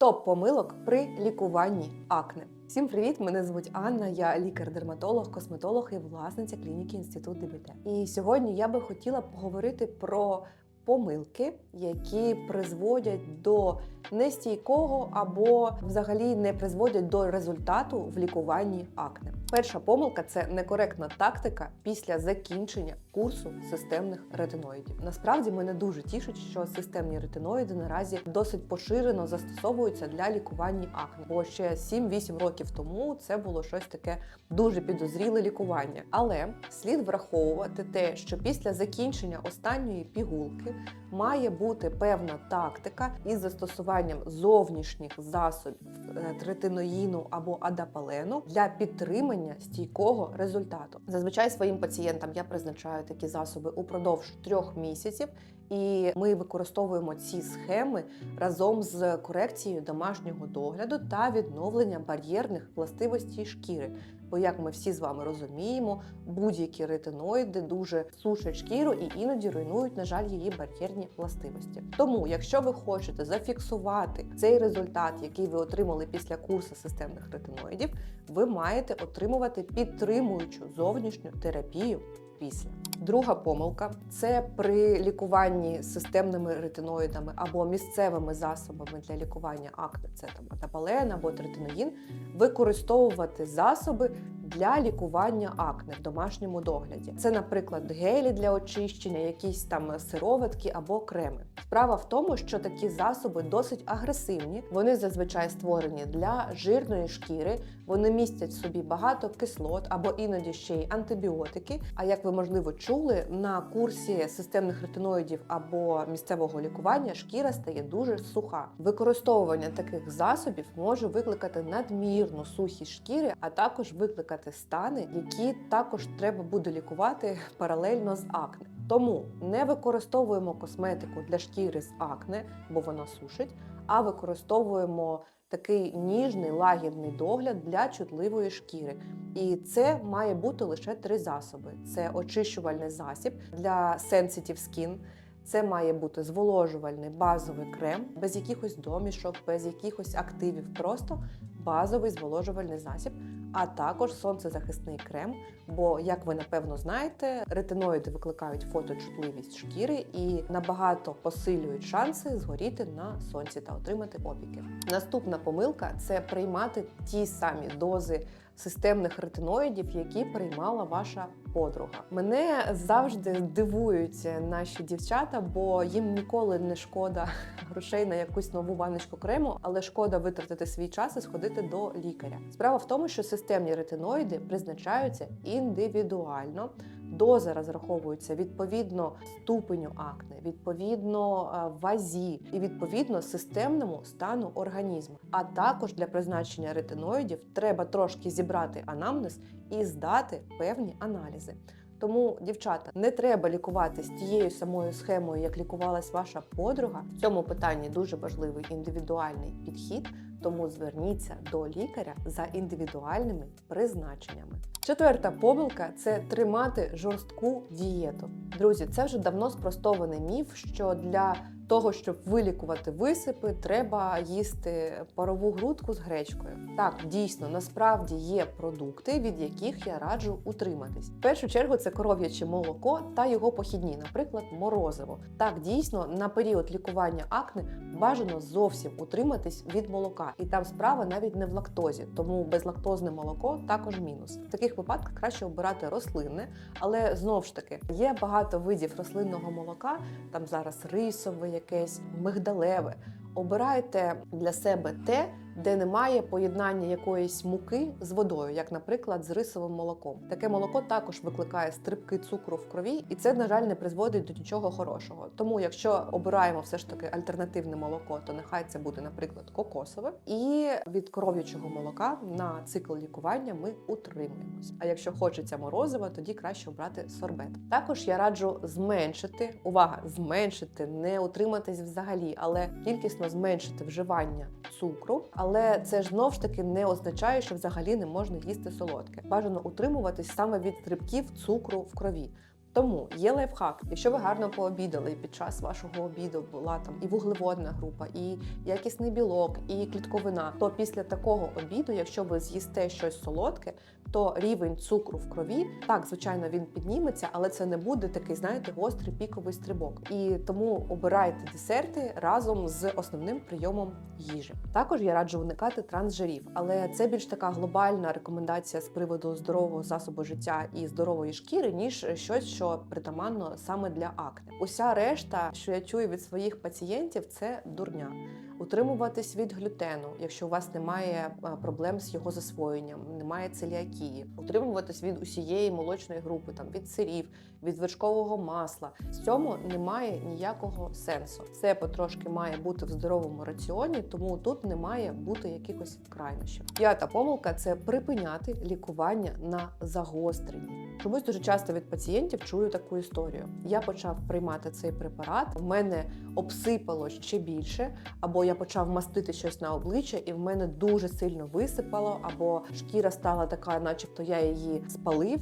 Топ помилок при лікуванні акне. Всім привіт! Мене звуть Анна. Я лікар-дерматолог, косметолог і власниця клініки Інститут ДБТ. І сьогодні я би хотіла поговорити про помилки, які призводять до нестійкого або взагалі не призводять до результату в лікуванні акне. Перша помилка це некоректна тактика після закінчення курсу системних ретиноїдів. Насправді мене дуже тішить, що системні ретиноїди наразі досить поширено застосовуються для лікування акне. Бо ще 7-8 років тому це було щось таке дуже підозріле лікування. Але слід враховувати те, що після закінчення останньої пігулки має бути певна тактика із застосуванням зовнішніх засобів е, третиноїну або адапалену для підтримання стійкого результату. Зазвичай своїм пацієнтам я призначаю такі засоби упродовж трьох місяців. І ми використовуємо ці схеми разом з корекцією домашнього догляду та відновлення бар'єрних властивостей шкіри. Бо, як ми всі з вами розуміємо, будь-які ретиноїди дуже сушать шкіру і іноді руйнують, на жаль, її бар'єрні властивості. Тому, якщо ви хочете зафіксувати цей результат, який ви отримали після курсу системних ретиноїдів, ви маєте отримувати підтримуючу зовнішню терапію після. Друга помилка це при лікуванні системними ретиноїдами або місцевими засобами для лікування акне, це там атапален або третиноїн, використовувати засоби для лікування акне в домашньому догляді. Це, наприклад, гелі для очищення, якісь там сироватки або креми. Справа в тому, що такі засоби досить агресивні. Вони зазвичай створені для жирної шкіри, вони містять собі багато кислот або іноді ще й антибіотики. А як ви можливо чули, на курсі системних ретиноїдів або місцевого лікування шкіра стає дуже суха. Використовування таких засобів може викликати надмірну сухість шкіри, а також викликати стани, які також треба буде лікувати паралельно з акне. Тому не використовуємо косметику для шкіри з акне, бо вона сушить, а використовуємо такий ніжний лагідний догляд для чутливої шкіри. І це має бути лише три засоби: це очищувальний засіб для sensitive skin, це має бути зволожувальний базовий крем, без якихось домішок, без якихось активів, просто базовий зволожувальний засіб, а також сонцезахисний крем. Бо, як ви напевно знаєте, ретиноїди викликають фоточутливість шкіри і набагато посилюють шанси згоріти на сонці та отримати опіки. Наступна помилка це приймати ті самі дози системних ретиноїдів, які приймала ваша подруга. Мене завжди дивують наші дівчата, бо їм ніколи не шкода грошей на якусь нову баночку крему, але шкода витратити свій час і сходити до лікаря. Справа в тому, що системні ретиноїди призначаються індивідуально. Доза розраховується відповідно ступеню акне, відповідно е, вазі і відповідно системному стану організму. А також для призначення ретиноїдів треба трошки зібрати анамнез і здати певні аналізи. Тому, дівчата, не треба лікуватись тією самою схемою, як лікувалась ваша подруга. В цьому питанні дуже важливий індивідуальний підхід, тому зверніться до лікаря за індивідуальними призначеннями. Четверта помилка це тримати жорстку дієту. Друзі, це вже давно спростований міф, що для того, щоб вилікувати висипи, треба їсти парову грудку з гречкою. Так, дійсно, насправді є продукти, від яких я раджу утриматись. В першу чергу це коров'яче молоко та його похідні, наприклад, морозиво. Так, дійсно, на період лікування акне бажано зовсім утриматись від молока, і там справа навіть не в лактозі, тому безлактозне молоко також мінус. В таких випадках краще обирати рослинне, але знову ж таки є багато видів рослинного молока, там зараз рисове, якесь мигдалеве. Обирайте для себе те, де немає поєднання якоїсь муки з водою, як, наприклад, з рисовим молоком. Таке молоко також викликає стрибки цукру в крові, і це, на жаль, не призводить до нічого хорошого. Тому, якщо обираємо все ж таки альтернативне молоко, то нехай це буде, наприклад, кокосове. І від коров'ячого молока на цикл лікування ми утримуємось. А якщо хочеться морозива, тоді краще обрати сорбет. Також я раджу зменшити увага, зменшити, не утриматись взагалі, але кількісно зменшити вживання цукру. Але це ж знов ж таки не означає, що взагалі не можна їсти солодке. Бажано утримуватись саме від стрибків цукру в крові. Тому є лайфхак. Якщо ви гарно пообідали під час вашого обіду була там і вуглеводна група, і якісний білок, і клітковина, то після такого обіду, якщо ви з'їсте щось солодке, то рівень цукру в крові так, звичайно, він підніметься, але це не буде такий, знаєте, гострий піковий стрибок. І тому обирайте десерти разом з основним прийомом їжі. Також я раджу уникати трансжирів, але це більш така глобальна рекомендація з приводу здорового засобу життя і здорової шкіри, ніж щось, що притаманно саме для акне. Уся решта, що я чую від своїх пацієнтів, це дурня. Утримуватись від глютену, якщо у вас немає е, проблем з його засвоєнням, немає целіакії, утримуватись від усієї молочної групи, там від сирів, від вершкового масла. В цьому немає ніякого сенсу. Все потрошки має бути в здоровому раціоні, тому тут не має бути якихось крайнощів. П'ята помилка це припиняти лікування на загостренні. Чомусь дуже часто від пацієнтів чую таку історію. Я почав приймати цей препарат, в мене обсипало ще більше, або я почав мастити щось на обличчя, і в мене дуже сильно висипало, або шкіра стала така, начебто я її спалив.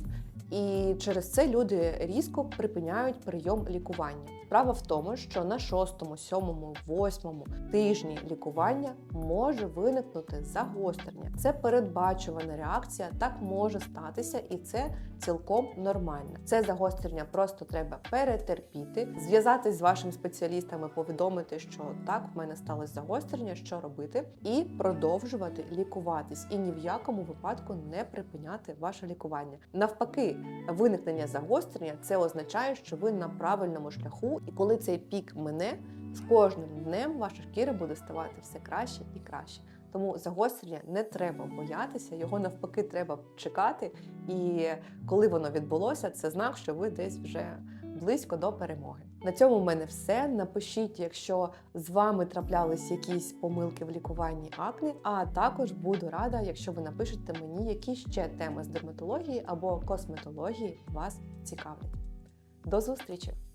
І через це люди різко припиняють прийом лікування. Справа в тому, що на шостому, сьомому, восьмому тижні лікування може виникнути загострення. Це передбачувана реакція, так може статися, і це цілком нормально. Це загострення просто треба перетерпіти, зв'язатись з вашим спеціалістами, повідомити, що так, в мене сталося загострення, що робити, і продовжувати лікуватись, і ні в якому випадку не припиняти ваше лікування. Навпаки, виникнення загострення це означає, що ви на правильному шляху, і коли цей пік мине, з кожним днем ваша шкіра буде ставати все краще і краще. Тому загострення не треба боятися, його навпаки треба чекати. І коли воно відбулося, це знак, що ви десь вже близько до перемоги. На цьому в мене все. Напишіть, якщо з вами траплялись якісь помилки в лікуванні акне. А також буду рада, якщо ви напишете мені, які ще теми з дерматології або косметології вас цікавлять. До зустрічі!